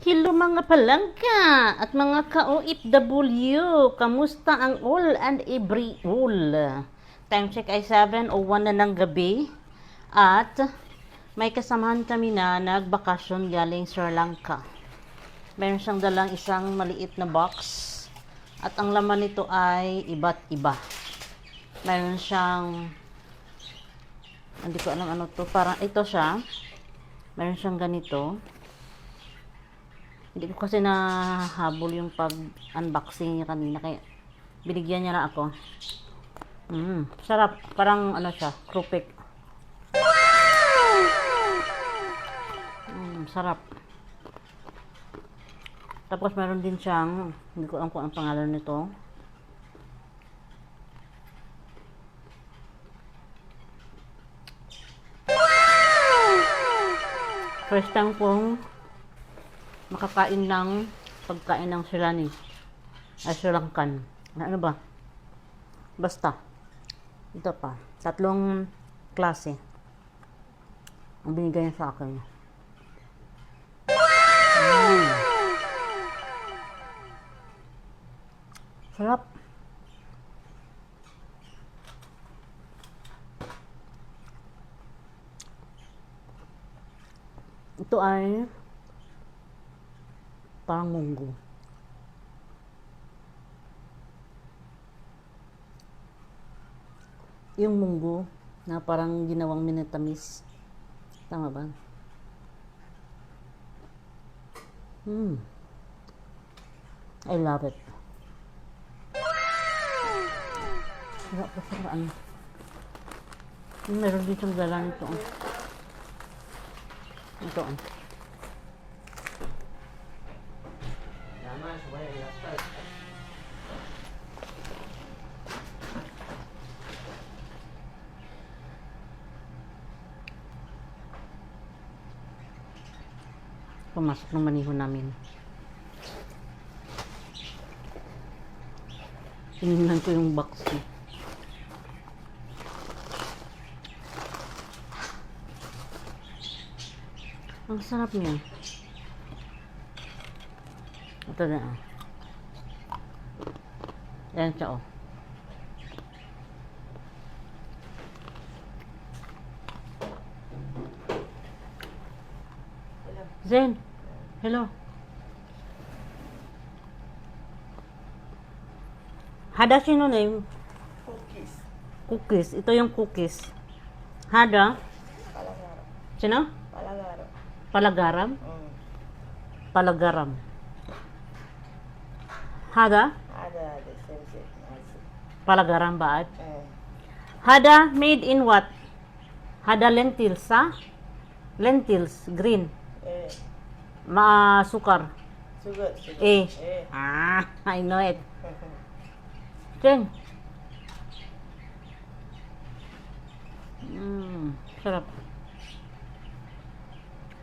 Hello mga palangka at mga ka-OFW. Kamusta ang all and every all? Time check ay 7 o 1 na ng gabi. At may kasamahan kami na nagbakasyon galing Sri Lanka. Meron siyang dalang isang maliit na box. At ang laman nito ay iba't iba. Meron siyang hindi ko alam ano to. Parang ito siya. Meron siyang ganito. Hindi ko kasi nahabol yung pag-unboxing niya kanina. Kaya binigyan niya na ako. Mm, sarap. Parang ano siya, krupik. Mm, sarap. Tapos meron din siyang, hindi ko alam kung ang pangalan nito. First time kong makakain ng pagkain ng Ceylonese. Ay, Sri Lankan. Ano ba? Basta. Ito pa. Tatlong klase. Ang binigay niya sa akin. Mm. Sarap. Ito ay parang munggo. Yung munggo na parang ginawang minatamis. Tama ba? Hmm. I love it. Sarap pa saraan. Meron din siyang dala nito. oh. Ito. oh. Pumasok ng maniho namin. Tinignan ko yung box niya. Ang sarap niya. Ito na. ah. Yan siya oh. Zen, hello. Hada sino name? Cookies. Cookies. Ito yung cookies. Hada? Palagaro. Sino? Palagaro. Palagaram? Mm. Palagaram. Hada? Ada the same. Nasi. Palagaram ba? Eh. Hada made in what? Hada lentils, ha? Lentils, green. Eh. Ma sukar. Sugar. Sugar. Eh. Eh. Ah, I know it. Jen. Mm, sarap.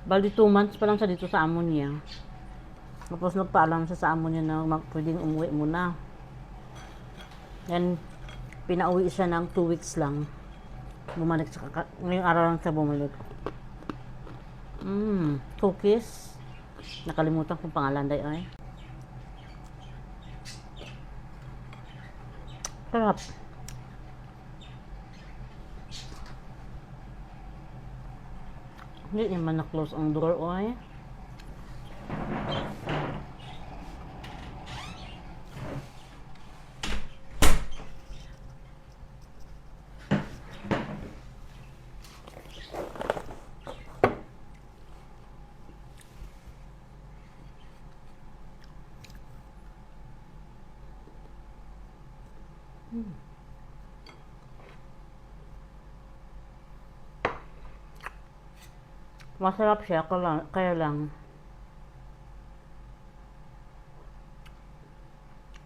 Bali two months pa lang siya dito sa amo niya. Tapos nagpaalam siya sa amo niya na mag, pwedeng umuwi muna. Yan, pinauwi siya ng two weeks lang. Bumalik sa kaka- ngayong araw lang siya bumalik. Mm, cookies. Nakalimutan kong pangalan day ay. Sarap. Hindi naman na-close ang door, oy. Masarap siya, kaya lang,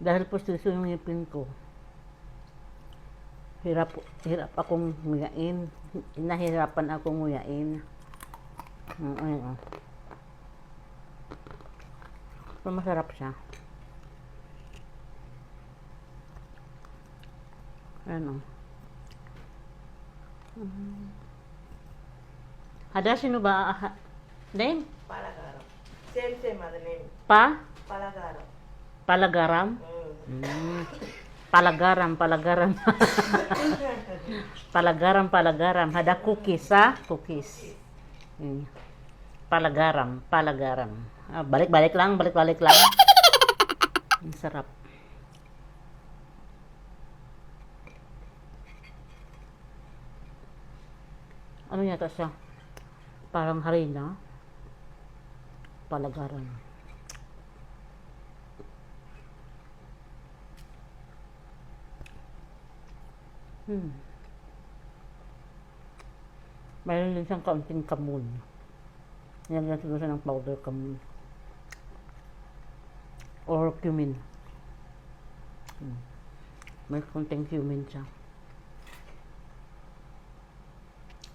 dahil pustiso yung ngipin ko, hirap, hirap akong nguyain. Nahirapan akong nguyain. Mm, ayun, oh. Pero masarap siya. Ayan. Mm. Hada, sino ba? Ah, Then, Palagaro. Same, same, mother name. Pa? Palagaro. Palagaram? Mm. Mm. Palagaram, palagaram. palagaram, palagaram. Hada cookies, ha? Cookies. Mm. Palagaram, palagaram. Ah, balik-balik lang, balik-balik lang. Ang sarap. Ano yata siya? Parang harina. Palagaram. Hmm. Mayroon din siyang kaunting kamun. Yan lang siguro ng powder kamun. Or cumin. Hmm. May kaunting cumin siya.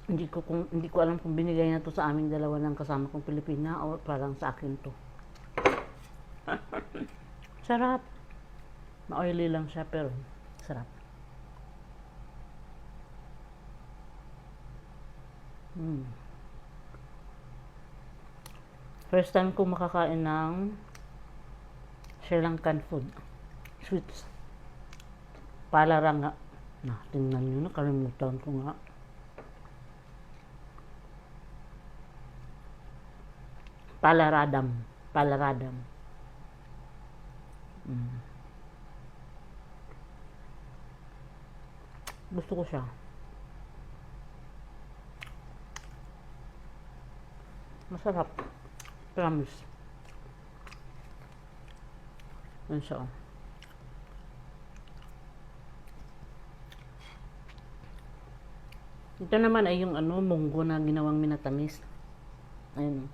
Hindi ko kung hindi ko alam kung binigay na to sa aming dalawa ng kasama kong Pilipina o parang sa akin to. sarap. Ma-oily lang siya pero sarap. Mm. First time ko makakain ng Sri Lankan food. Sweets. Palaranga. Na, tingnan nyo na, kalimutan ko nga. Palaradam. Palaradam. Mm. Gusto ko siya. Masarap. Promise. Yan siya. oh. Ito naman ay yung ano, munggo na ginawang minatamis. Ayun.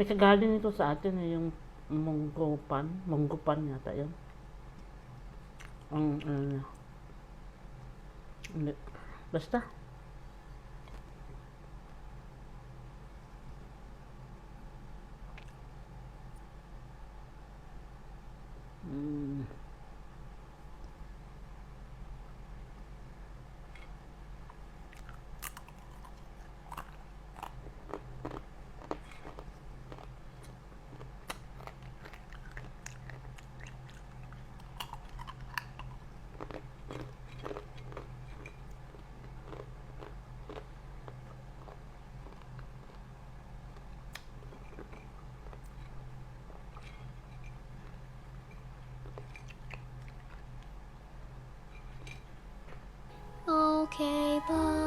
May kagaling nito sa atin eh, yung munggo pan. Munggo pan yata yun. Ang ano niya. Hindi. Basta. イバイ。